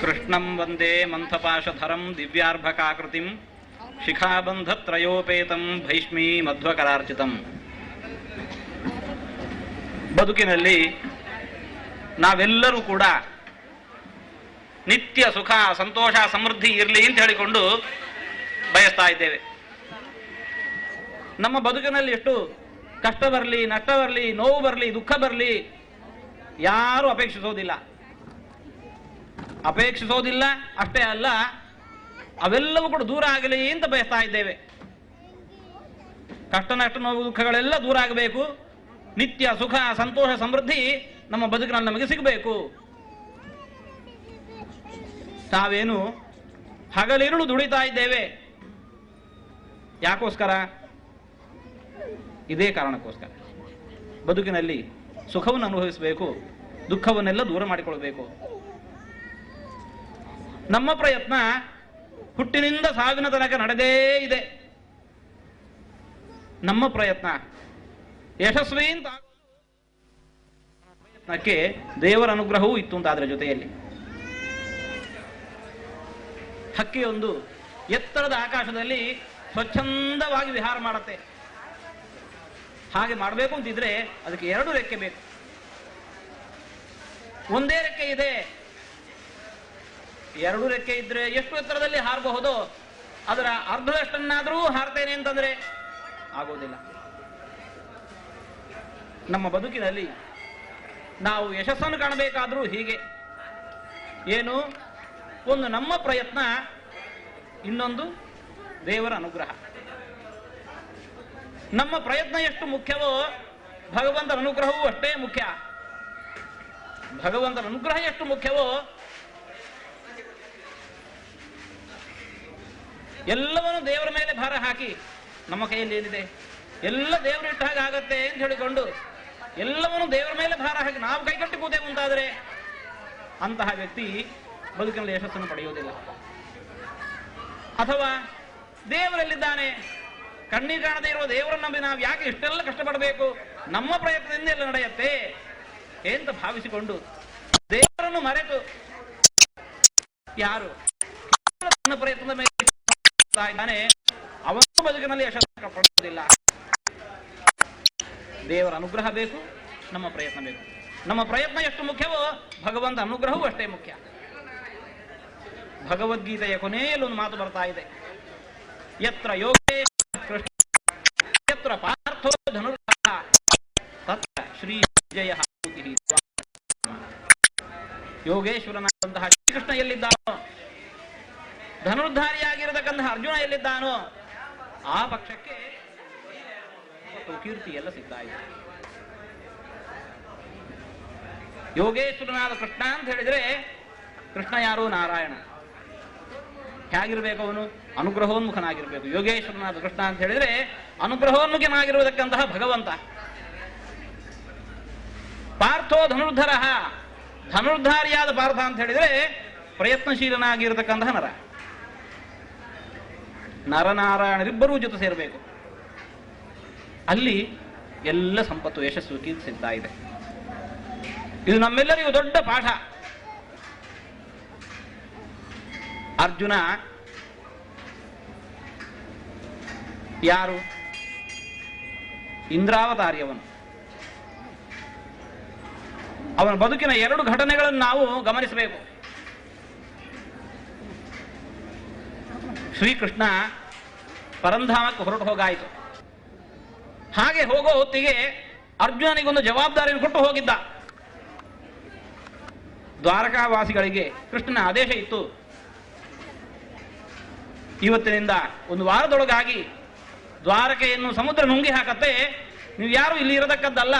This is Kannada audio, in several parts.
ಕೃಷ್ಣಂ ವಂದೇ ಮಂಥಪಾಶಧರಂ ದಿವ್ಯಾರ್ಭಕಾಕೃತಿಂ ಶಿಖಾಬಂಧತ್ರಯೋಪೇತಂ ಭೈಷ್ಮೀ ಮಧ್ವಕರಾರ್ಚಿತಂ ಬದುಕಿನಲ್ಲಿ ನಾವೆಲ್ಲರೂ ಕೂಡ ನಿತ್ಯ ಸುಖ, ಸಂತೋಷ, ಸಮೃದ್ಧಿ ಇರಲಿ ಅಂತ ಹೇಳಿಕೊಂಡು ಬಯಸ್ತಾ ಇದ್ದೇವೆ. ನಮ್ಮ ಬದುಕಿನಲ್ಲಿ ಎಷ್ಟು ಕಷ್ಟ ಬರಲಿ, ನಷ್ಟ ಬರಲಿ, ನೋವು ಬರಲಿ, ದುಃಖ ಬರಲಿ, ಯಾರು ಅಪೇಕ್ಷಿಸೋದಿಲ್ಲ. ಅಪೇಕ್ಷಿಸೋದಿಲ್ಲ, ಅಷ್ಟೇ ಅಲ್ಲ, ಅವೆಲ್ಲವೂ ಕೂಡ ದೂರ ಆಗಲಿ ಅಂತ ಬಯಸ್ತಾ ಇದ್ದೇವೆ. ಕಷ್ಟ, ನಷ್ಟ, ನೋವು, ದುಃಖಗಳೆಲ್ಲ ದೂರ ಆಗಬೇಕು. ನಿತ್ಯ ಸುಖ, ಸಂತೋಷ, ಸಮೃದ್ಧಿ ನಮ್ಮ ಬದುಕಿನಲ್ಲಿ ನಮಗೆ ಸಿಗಬೇಕು. ತಾವೇನು ಹಗಲಿರುಳು ದುಡಿತಾ ಇದ್ದೇವೆ. ಯಾಕೋಸ್ಕರ? ಇದೇ ಕಾರಣಕ್ಕೋಸ್ಕರ. ಬದುಕಿನಲ್ಲಿ ಸುಖವನ್ನು ಅನುಭವಿಸಬೇಕು, ದುಃಖವನ್ನೆಲ್ಲ ದೂರ ಮಾಡಿಕೊಳ್ಬೇಕು ನಮ್ಮ ಪ್ರಯತ್ನ ಹುಟ್ಟಿನಿಂದ ಸಾವಿನ ತನಕ ನಡೆದೇ ಇದೆ. ನಮ್ಮ ಪ್ರಯತ್ನ ಯಶಸ್ವಿ ಅಂತ ಪ್ರಯತ್ನಕ್ಕೆ ದೇವರ ಅನುಗ್ರಹವೂ ಇತ್ತು ಅಂತ ಅದರ ಜೊತೆಯಲ್ಲಿ. ಹಕ್ಕಿಯೊಂದು ಎತ್ತರದ ಆಕಾಶದಲ್ಲಿ ಸ್ವಚ್ಛಂದವಾಗಿ ವಿಹಾರ ಮಾಡುತ್ತೆ. ಹಾಗೆ ಮಾಡಬೇಕು ಅಂತಿದ್ರೆ ಅದಕ್ಕೆ ಎರಡು ರೆಕ್ಕೆ ಬೇಕು. ಒಂದೇ ರೆಕ್ಕೆ ಇದೆ. ಎರಡು ರೆಕ್ಕೆ ಇದ್ರೆ ಎಷ್ಟು ಎತ್ತರದಲ್ಲಿ ಹಾರಬಹುದು? ಅದರ ಅರ್ಧದಷ್ಟನ್ನಾದರೂ ಹಾರ್ತೇನೆ ಅಂತಂದ್ರೆ ಆಗೋದಿಲ್ಲ ನಮ್ಮ ಬದುಕಿನಲ್ಲಿ ನಾವು ಯಶಸ್ಸನ್ನು ಕಾಣಬೇಕಾದ್ರೂ ಹೀಗೆ. ಏನು? ಒಂದು ನಮ್ಮ ಪ್ರಯತ್ನ, ಇನ್ನೊಂದು ದೇವರ ಅನುಗ್ರಹ. ನಮ್ಮ ಪ್ರಯತ್ನ ಎಷ್ಟು ಮುಖ್ಯವೋ ಭಗವಂತನ ಅನುಗ್ರಹವೂ ಅಷ್ಟೇ ಮುಖ್ಯ. ಭಗವಂತನ ಅನುಗ್ರಹ ಎಷ್ಟು ಮುಖ್ಯವೋ ಎಲ್ಲವನ್ನು ದೇವರ ಮೇಲೆ ಭಾರ ಹಾಕಿ, ನಮ್ಮ ಕೈಯಲ್ಲಿ ಏನಿದೆ? ಎಲ್ಲ ದೇವರು ಇಟ್ಟ ಹಾಗೆ ಆಗತ್ತೆ ಅಂತ ಹೇಳಿಕೊಂಡು, ಎಲ್ಲವನ್ನು ದೇವರ ಮೇಲೆ ಭಾರ ಹಾಕಿ, ನಾವು ಕೈಕಟ್ಟಿ ಕೂತೆ ಮುಂತಾದರೆ ಅಂತಹ ವ್ಯಕ್ತಿ ಬದುಕಿನಲ್ಲಿ ಯಶಸ್ಸನ್ನು ಪಡೆಯುವುದಿಲ್ಲ. ಅಥವಾ ದೇವರಲ್ಲಿದ್ದಾನೆ, ಕಣ್ಣೀರು ಕಾಣದೇ ಇರುವ ದೇವರನ್ನು ನಂಬಿ ನಾವು ಯಾಕೆ ಇಷ್ಟೆಲ್ಲ ಕಷ್ಟಪಡಬೇಕು? ನಮ್ಮ ಪ್ರಯತ್ನದಿಂದ ಎಲ್ಲ ನಡೆಯುತ್ತೆ ಅಂತ ಭಾವಿಸಿಕೊಂಡು ದೇವರನ್ನು ಮರೆತು, ಯಾರು? ಪ್ರಯತ್ನದ ಮೇಲೆ ಇದ್ದಾನೆ. ಅವನ ಬದುಕಿನಲ್ಲಿ ಯಶಸ್ಸು ಪಡೆಯುವುದಿಲ್ಲ ದೇವರ ಅನುಗ್ರಹ ಬೇಕು, ನಮ್ಮ ಪ್ರಯತ್ನ ಬೇಕು. ನಮ್ಮ ಪ್ರಯತ್ನ ಎಷ್ಟು ಮುಖ್ಯವೋ, ಭಗವಂತ ಅನುಗ್ರಹವೂ ಅಷ್ಟೇ ಮುಖ್ಯ. ಭಗವದ್ಗೀತೆಯ ಕೊನೆಯಲ್ಲಿ ಒಂದು ಮಾತು ಬರ್ತಾ ಇದೆ. ಯತ್ರ ಯೋಗೇಶ ಕೃಷ್ಣ, ಯತ್ರ ಪಾರ್ಥೋ ಧನು ತತ್ರ ಶ್ರೀ ವಿಜಯ ಯೋಗೇಶ್ವರನಾದಂತಹ ಶ್ರೀಕೃಷ್ಣ ಎಲ್ಲಿದ್ದಾನೋ? ಧನುರ್ಧಾರಿಯಾಗಿರತಕ್ಕಂತಹ ಅರ್ಜುನ ಎಲ್ಲಿದ್ದಾನೋ? ಆ ಪಕ್ಷಕ್ಕೆ ಕೀರ್ತಿ ಎಲ್ಲ ಸಿಗ್ತಾ ಇದೆ. ಯೋಗೇಶ್ವರನಾದ ಕೃಷ್ಣ ಅಂತ ಹೇಳಿದ್ರೆ, ಕೃಷ್ಣ ಯಾರು? ನಾರಾಯಣ. ಹೇಗಿರ್ಬೇಕು ಅವನು? ಅನುಗ್ರಹೋನ್ಮುಖನಾಗಿರ್ಬೇಕು. ಯೋಗೇಶ್ವರನಾದ ಕೃಷ್ಣ ಅಂತ ಹೇಳಿದ್ರೆ, ಅನುಗ್ರಹೋನ್ಮುಖನಾಗಿರುವುದಕ್ಕಂತಹ ಭಗವಂತ. ಪಾರ್ಥೋ ಧನುರ್ಧರ. ಧನುರ್ಧಾರಿಯಾದ ಪಾರ್ಥ ಅಂತ ಹೇಳಿದ್ರೆ, ಪ್ರಯತ್ನಶೀಲನಾಗಿರತಕ್ಕಂತಹ ನರ. ನರನಾರಾಯಣರಿಬ್ಬರೂ ಜೊತೆ ಸೇರಬೇಕು. ಅಲ್ಲಿ ಎಲ್ಲ ಸಂಪತ್ತು ಯಶಸ್ಸು ಕೀರ್ತಿಸಿದ್ದಾ ಇದೆ. ಇದು ನಮ್ಮೆಲ್ಲರಿಗೂ ದೊಡ್ಡ ಪಾಠ. ಅರ್ಜುನ ಯಾರು? ಇಂದ್ರಾವತಾರ್ಯವನು ಅವನ ಬದುಕಿನ ಎರಡು ಘಟನೆಗಳನ್ನು ನಾವು ಗಮನಿಸಬೇಕು. ಶ್ರೀಕೃಷ್ಣ ಪರಂಧಾಮಕ್ಕೆ ಹೊರಟು ಹೋಗಾಯಿತು. ಹಾಗೆ ಹೋಗೋ ಹೊತ್ತಿಗೆ ಅರ್ಜುನನಿಗೊಂದು ಜವಾಬ್ದಾರಿಯನ್ನು ಕೊಟ್ಟು ಹೋಗಿದ್ದ. ದ್ವಾರಕಾವಾಸಿಗಳಿಗೆ ಕೃಷ್ಣನ ಆದೇಶ ಇತ್ತು. ಇವತ್ತಿನಿಂದ ಒಂದು ವಾರದೊಳಗಾಗಿ ದ್ವಾರಕೆಯನ್ನು ಸಮುದ್ರ ನುಂಗಿ ಹಾಕತ್ತೆ. ನೀವು ಯಾರು ಇಲ್ಲಿ ಇರತಕ್ಕದ್ದಲ್ಲ.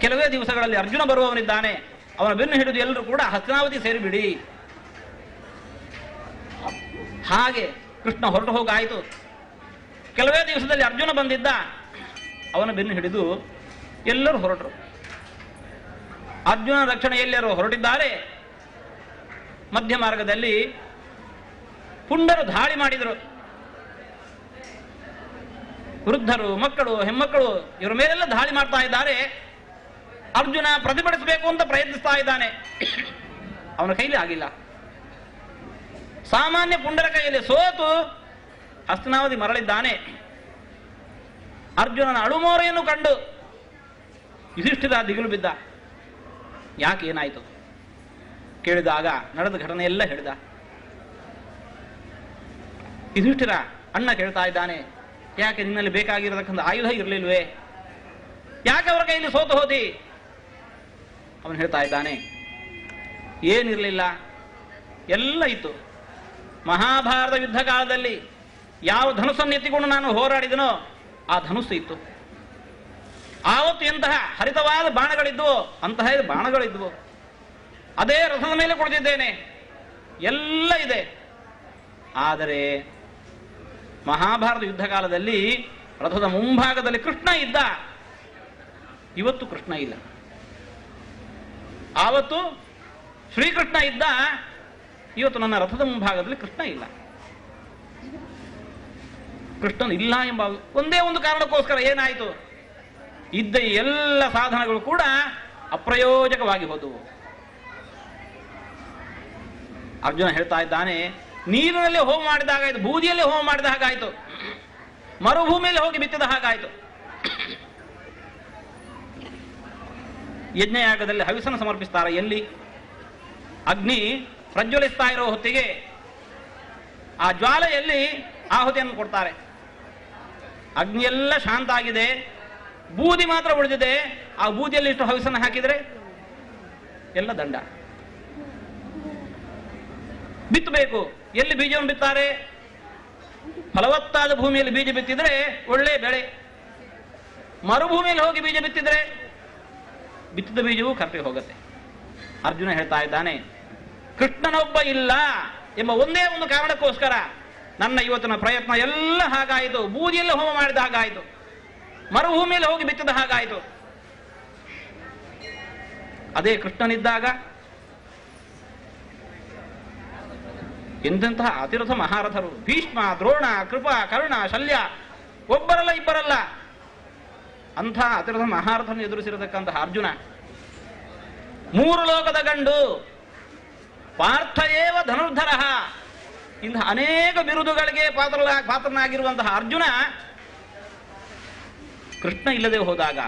ಕೆಲವೇ ದಿವಸಗಳಲ್ಲಿ ಅರ್ಜುನ ಬರುವವನಿದ್ದಾನೆ. ಅವನ ಬೆನ್ನು ಹಿಡಿದು ಎಲ್ಲರೂ ಕೂಡ ಹಸ್ತಿನಾವತಿ ಸೇರಿಬಿಡಿ. ಹಾಗೆ ಕೃಷ್ಣ ಹೊರಟು ಹೋಗಾಯಿತು. ಕೆಲವೇ ದಿವಸದಲ್ಲಿ ಅರ್ಜುನ ಬಂದಿದ್ದ. ಅವನ ಬೆನ್ನು ಹಿಡಿದು ಎಲ್ಲರೂ ಹೊರಟರು. ಅರ್ಜುನ ರಕ್ಷಣೆ ಎಲ್ಲರೂ ಹೊರಟಿದ್ದಾರೆ. ಮಧ್ಯ ಮಾರ್ಗದಲ್ಲಿ ಪುಂಡರು ದಾಳಿ ಮಾಡಿದರು. ವೃದ್ಧರು, ಮಕ್ಕಳು ಹೆಮ್ಮಕ್ಕಳು ಇವರ ಮೇಲೆಲ್ಲ ದಾಳಿ ಮಾಡ್ತಾ ಇದ್ದಾರೆ. ಅರ್ಜುನ ಪ್ರತಿಭಟಿಸಬೇಕು ಅಂತ ಪ್ರಯತ್ನಿಸ್ತಾ ಇದ್ದಾನೆ. ಅವನ ಕೈಲಿ ಆಗಿಲ್ಲ. ಸಾಮಾನ್ಯ ಪುಂಡರ ಕೈಯಲ್ಲಿ ಸೋತು ಹಸ್ತನಾವಧಿ ಮರಳಿದ್ದಾನೆ. ಅರ್ಜುನನ ಅಳುಮೋರೆಯನ್ನು ಕಂಡು ಯುಧಿಷ್ಠಿರ ದಿಗಿಲು ಬಿದ್ದ. ಯಾಕೆ ಏನಾಯಿತು? ಕೇಳಿದಾಗ ನಡೆದ ಘಟನೆ ಎಲ್ಲ ಹೇಳಿದ. ಯುಧಿಷ್ಠಿರ ಅಣ್ಣ ಕೇಳ್ತಾ ಇದ್ದಾನೆ, ಯಾಕೆ ನಿನ್ನಲ್ಲಿ ಬೇಕಾಗಿರತಕ್ಕಂಥ ಆಯುಧ ಇರಲಿಲ್ವೇ? ಯಾಕೆ ಅವರ ಕೈಯಲ್ಲಿ ಸೋತು ಹೋದಿ? ಅವನು ಹೇಳ್ತಾ ಇದ್ದಾನೆ, ಏನಿರಲಿಲ್ಲ, ಎಲ್ಲ ಇತ್ತು. ಮಹಾಭಾರತ ಯುದ್ಧ ಕಾಲದಲ್ಲಿ ಯಾವ ಧನುಸ್ಸನ್ನು ಎತ್ತಿಕೊಂಡು ನಾನು ಹೋರಾಡಿದನೋ ಆ ಧನುಸ್ಸು ಇತ್ತು. ಆವತ್ತು ಎಂತಹ ಹರಿತವಾದ ಬಾಣಗಳಿದ್ವು, ಅಂತಹ ಬಾಣಗಳಿದ್ವು, ಅದೇ ರಥದ ಮೇಲೆ ಕುಳಿತಿದ್ದೇನೆ. ಎಲ್ಲ ಇದೆ. ಆದರೆ ಮಹಾಭಾರತ ಯುದ್ಧ ಕಾಲದಲ್ಲಿ ರಥದ ಮುಂಭಾಗದಲ್ಲಿ ಕೃಷ್ಣ ಇದ್ದ. ಇವತ್ತು ಕೃಷ್ಣ ಇಲ್ಲ. ಆವತ್ತು ಶ್ರೀಕೃಷ್ಣ ಇದ್ದ. ಇವತ್ತು ನನ್ನ ರಥದ ಮುಂಭಾಗದಲ್ಲಿ ಕೃಷ್ಣ ಇಲ್ಲ. ಕೃಷ್ಣನ್ ಇಲ್ಲ ಎಂಬ ಒಂದೇ ಒಂದು ಕಾರಣಕ್ಕೋಸ್ಕರ ಏನಾಯಿತು? ಇದ್ದ ಎಲ್ಲ ಸಾಧನಗಳು ಕೂಡ ಅಪ್ರಯೋಜಕವಾಗಿ ಹೋದವು. ಅರ್ಜುನ ಹೇಳ್ತಾ ಇದ್ದಾನೆ, ನೀರಿನಲ್ಲಿ ಹೋಮ ಮಾಡಿದ ಹಾಗಾಯ್ತು ಬೂದಿಯಲ್ಲಿ ಹೋಮ ಮಾಡಿದ ಹಾಗಾಯ್ತು. ಮರುಭೂಮಿಯಲ್ಲಿ ಹೋಗಿ ಬಿತ್ತಿದ ಹಾಗಾಯ್ತು. ಯಜ್ಞಯಾಗದಲ್ಲಿ ಹವಿಸನ ಸಮರ್ಪಿಸ್ತಾರ. ಎಲ್ಲಿ? ಅಗ್ನಿ ಪ್ರಜ್ವಲಿಸ್ತಾ ಇರೋ ಹೊತ್ತಿಗೆ ಆ ಜ್ವಾಲೆಯಲ್ಲಿ ಆಹುತಿಯನ್ನು ಕೊಡ್ತಾರೆ. ಅಗ್ನಿ ಎಲ್ಲ ಶಾಂತ ಆಗಿದೆ ಬೂದಿ ಮಾತ್ರ ಉಳಿದಿದೆ. ಆ ಬೂದಿಯಲ್ಲಿ ಇಷ್ಟು ಹವಿಸನ್ನು ಹಾಕಿದರೆ ಎಲ್ಲ ದಂಡ. ಬಿತ್ತಬೇಕು. ಎಲ್ಲಿ ಬೀಜವನ್ನು ಬಿತ್ತಾರೆ? ಫಲವತ್ತಾದ ಭೂಮಿಯಲ್ಲಿ ಬೀಜ ಬಿತ್ತಿದ್ರೆ ಒಳ್ಳೆ ಬೆಳೆ. ಮರುಭೂಮಿಯಲ್ಲಿ ಹೋಗಿ ಬೀಜ ಬಿತ್ತಿದ್ರೆ ಬಿತ್ತಿದ ಬೀಜವೂ ಕರ್ಪಿ ಹೋಗುತ್ತೆ. ಅರ್ಜುನ ಹೇಳ್ತಾ ಇದ್ದಾನೆ ಕೃಷ್ಣನೊಬ್ಬ ಇಲ್ಲ ಎಂಬ ಒಂದೇ ಒಂದು ಕಾರಣಕ್ಕೋಸ್ಕರ ನನ್ನ ಇವತ್ತಿನ ಪ್ರಯತ್ನ ಎಲ್ಲ ಹಾಗಾಯಿತು. ಬೂದಿಯಲ್ಲಿ ಹೋಮ ಮಾಡಿದ ಹಾಗಾಯಿತು. ಮರುಭೂಮಿಯಲ್ಲಿ ಹೋಗಿ ಬಿತ್ತಿದ ಹಾಗಾಯಿತು. ಅದೇ ಕೃಷ್ಣನಿದ್ದಾಗ ಎಂತೆಂತಹ ಅತಿರಥ ಮಹಾರಥರು. ಭೀಷ್ಮ, ದ್ರೋಣ, ಕೃಪಾ, ಕರುಣ, ಶಲ್ಯ, ಒಬ್ಬರಲ್ಲ ಇಬ್ಬರಲ್ಲ. ಅಂಥ ಅತಿರಥ ಮಹಾರಥನ ಎದುರಿಸಿರತಕ್ಕಂತಹ ಅರ್ಜುನ. ಮೂರು ಲೋಕದ ಗಂಡು. ಪಾರ್ಥಯೇವ ಧನುರ್ಧರ. ಇಂತಹ ಅನೇಕ ಬಿರುದುಗಳಿಗೆ ಪಾತ್ರ ಪಾತ್ರನಾಗಿರುವಂತಹ ಅರ್ಜುನ ಕೃಷ್ಣ ಇಲ್ಲದೆ ಹೋದಾಗ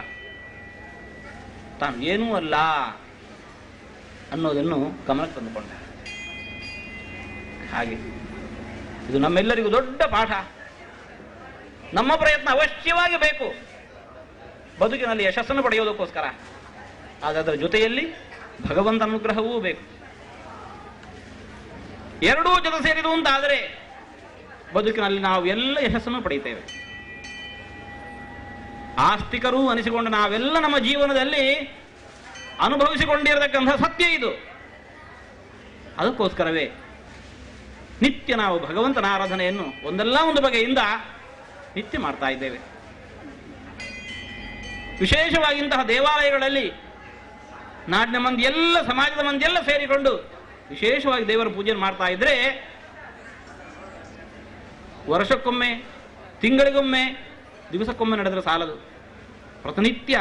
ತಾನು ಏನೂ ಅಲ್ಲ ಅನ್ನೋದನ್ನು ಗಮನಕ್ಕೆ ತಂದುಕೊಂಡ. ಹಾಗೆ ಇದು ನಮ್ಮೆಲ್ಲರಿಗೂ ದೊಡ್ಡ ಪಾಠ. ನಮ್ಮ ಪ್ರಯತ್ನ ಅವಶ್ಯವಾಗಿ ಬೇಕು. ಬದುಕಿನಲ್ಲಿ ಯಶಸ್ಸನ್ನು ಪಡೆಯೋದಕ್ಕೋಸ್ಕರ. ಅದರ ಜೊತೆಯಲ್ಲಿ ಭಗವಂತ ಅನುಗ್ರಹವೂ ಬೇಕು. ಎರಡೂ ಜೊತೆ ಸೇರಿದು ಅಂತಾದರೆ ಬದುಕಿನಲ್ಲಿ ನಾವು ಎಲ್ಲ ಯಶಸ್ಸನ್ನು ಪಡೆಯುತ್ತೇವೆ. ಆಸ್ತಿಕರು ಅನಿಸಿಕೊಂಡು ನಾವೆಲ್ಲ ನಮ್ಮ ಜೀವನದಲ್ಲಿ ಅನುಭವಿಸಿಕೊಂಡಿರತಕ್ಕಂಥ ಸತ್ಯ ಇದು. ಅದಕ್ಕೋಸ್ಕರವೇ ನಿತ್ಯ ನಾವು ಭಗವಂತನ ಆರಾಧನೆಯನ್ನು ಒಂದಲ್ಲ ಒಂದು ಬಗೆಯಿಂದ ನಿತ್ಯ ಮಾಡ್ತಾ ಇದ್ದೇವೆ. ವಿಶೇಷವಾಗಿ ಇಂತಹ ದೇವಾಲಯಗಳಲ್ಲಿ ನಾಡಿನ ಮಂದಿ ಎಲ್ಲ ಸಮಾಜದ ಮಂದಿ ಎಲ್ಲ ಸೇರಿಕೊಂಡು ವಿಶೇಷವಾಗಿ ದೇವರ ಪೂಜೆ ಮಾಡ್ತಾ ಇದ್ರೆ ವರ್ಷಕ್ಕೊಮ್ಮೆ, ತಿಂಗಳಿಗೊಮ್ಮೆ, ದಿವಸಕ್ಕೊಮ್ಮೆ ನಡೆದರೆ ಸಾಲದು. ಪ್ರತಿನಿತ್ಯ.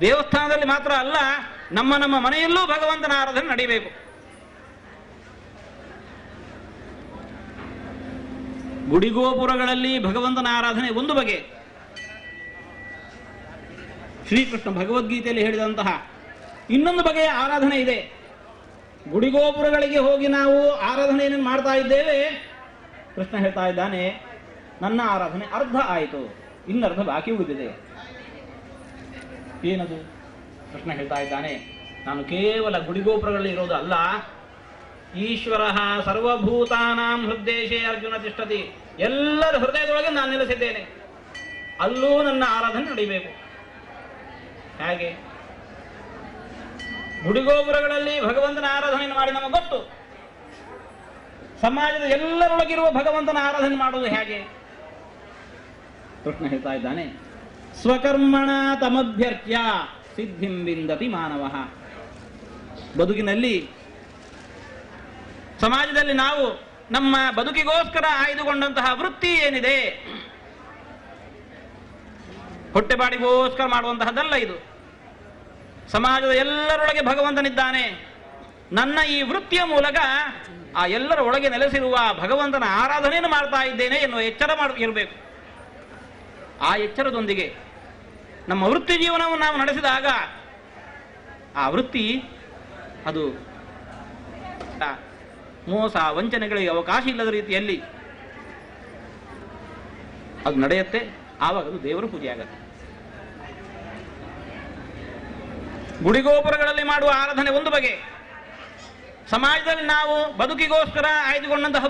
ದೇವಸ್ಥಾನದಲ್ಲಿ ಮಾತ್ರ ಅಲ್ಲ, ನಮ್ಮ ನಮ್ಮ ಮನೆಯಲ್ಲೂ ಭಗವಂತನ ಆರಾಧನೆ ನಡೀಬೇಕು. ಗುಡಿಗೋಪುರಗಳಲ್ಲಿ ಭಗವಂತನ ಆರಾಧನೆ ಒಂದು ಬಗೆ. ಶ್ರೀಕೃಷ್ಣ ಭಗವದ್ಗೀತೆಯಲ್ಲಿ ಹೇಳಿದಂತಹ ಇನ್ನೊಂದು ಬಗೆಯ ಆರಾಧನೆ ಇದೆ. ಗುಡಿಗೋಪುರಗಳಿಗೆ ಹೋಗಿ ನಾವು ಆರಾಧನೆಯನ್ನು ಮಾಡ್ತಾ ಇದ್ದೇವೆ. ಕೃಷ್ಣ ಹೇಳ್ತಾ ಇದ್ದಾನೆ, ನನ್ನ ಆರಾಧನೆ ಅರ್ಧ ಆಯಿತು, ಇನ್ನರ್ಧ ಬಾಕಿ ಉಳಿದಿದೆ. ಏನದು? ಕೃಷ್ಣ ಹೇಳ್ತಾ ಇದ್ದಾನೆ, ನಾನು ಕೇವಲ ಗುಡಿಗೋಪುರಗಳಲ್ಲಿ ಇರೋದು ಅಲ್ಲ, ಈಶ್ವರ ಸರ್ವಭೂತಾನಾಂ ಹೃದಯೇ ಅರ್ಜುನ ತಿಷ್ಟತಿ ಎಲ್ಲರ ಹೃದಯದೊಳಗೆ ನಾನು ನೆಲೆಸಿದ್ದೇನೆ. ಅಲ್ಲೂ ನನ್ನ ಆರಾಧನೆ ನಡೀಬೇಕು. ಹೇಗೆ? ಗುಡಿಗೋಪುರಗಳಲ್ಲಿ ಭಗವಂತನ ಆರಾಧನೆಯನ್ನು ಮಾಡಿ ನಮಗೆ ಗೊತ್ತು. ಸಮಾಜದ ಎಲ್ಲರೊಳಗಿರುವ ಭಗವಂತನ ಆರಾಧನೆ ಮಾಡುವುದು ಹೇಗೆ? ಕೃಷ್ಣ ಹೇಳ್ತಾ ಇದ್ದಾನೆ, ಸ್ವಕರ್ಮಣ ತಮಭ್ಯರ್ಥ್ಯ ಸಿದ್ಧಿಂ ವಿಂದತಿ ಮಾನವ. ಬದುಕಿನಲ್ಲಿ, ಸಮಾಜದಲ್ಲಿ ನಾವು ನಮ್ಮ ಬದುಕಿಗೋಸ್ಕರ ಆಯ್ದುಕೊಂಡಂತಹ ವೃತ್ತಿ ಏನಿದೆ? ಹೊಟ್ಟೆಪಾಡಿಗೋಸ್ಕರ ಮಾಡುವಂತಹದ್ದಲ್ಲ ಇದು. ಸಮಾಜದ ಎಲ್ಲರೊಳಗೆ ಭಗವಂತನಿದ್ದಾನೆ. ನನ್ನ ಈ ವೃತ್ತಿಯ ಮೂಲಕ ಆ ಎಲ್ಲರ ಒಳಗೆ ನೆಲೆಸಿರುವ ಭಗವಂತನ ಆರಾಧನೆಯನ್ನು ಮಾಡ್ತಾ ಇದ್ದೇನೆ ಎನ್ನುವ ಎಚ್ಚರ ಮಾಡ, ಇರಬೇಕು. ಆ ಎಚ್ಚರದೊಂದಿಗೆ ನಮ್ಮ ವೃತ್ತಿ ಜೀವನವನ್ನು ನಾವು ನಡೆಸಿದಾಗ ಆ ವೃತ್ತಿ ಅದು ಮೋಸ, ವಂಚನೆಗಳಿಗೆ ಅವಕಾಶ ಇಲ್ಲದ ರೀತಿಯಲ್ಲಿ ಅದು ನಡೆಯುತ್ತೆ. ಆವಾಗ ಅದು ದೇವರ ಪೂಜೆ ಆಗತ್ತೆ ಗುಡಿಗೋಪುರಗಳಲ್ಲಿ ಮಾಡುವ ಆರಾಧನೆ ಒಂದು ಬಗೆ. ಸಮಾಜದಲ್ಲಿ ನಾವು ಬದುಕಿಗೋಸ್ಕರ ಆಯ್ದುಕೊಂಡಂತಹ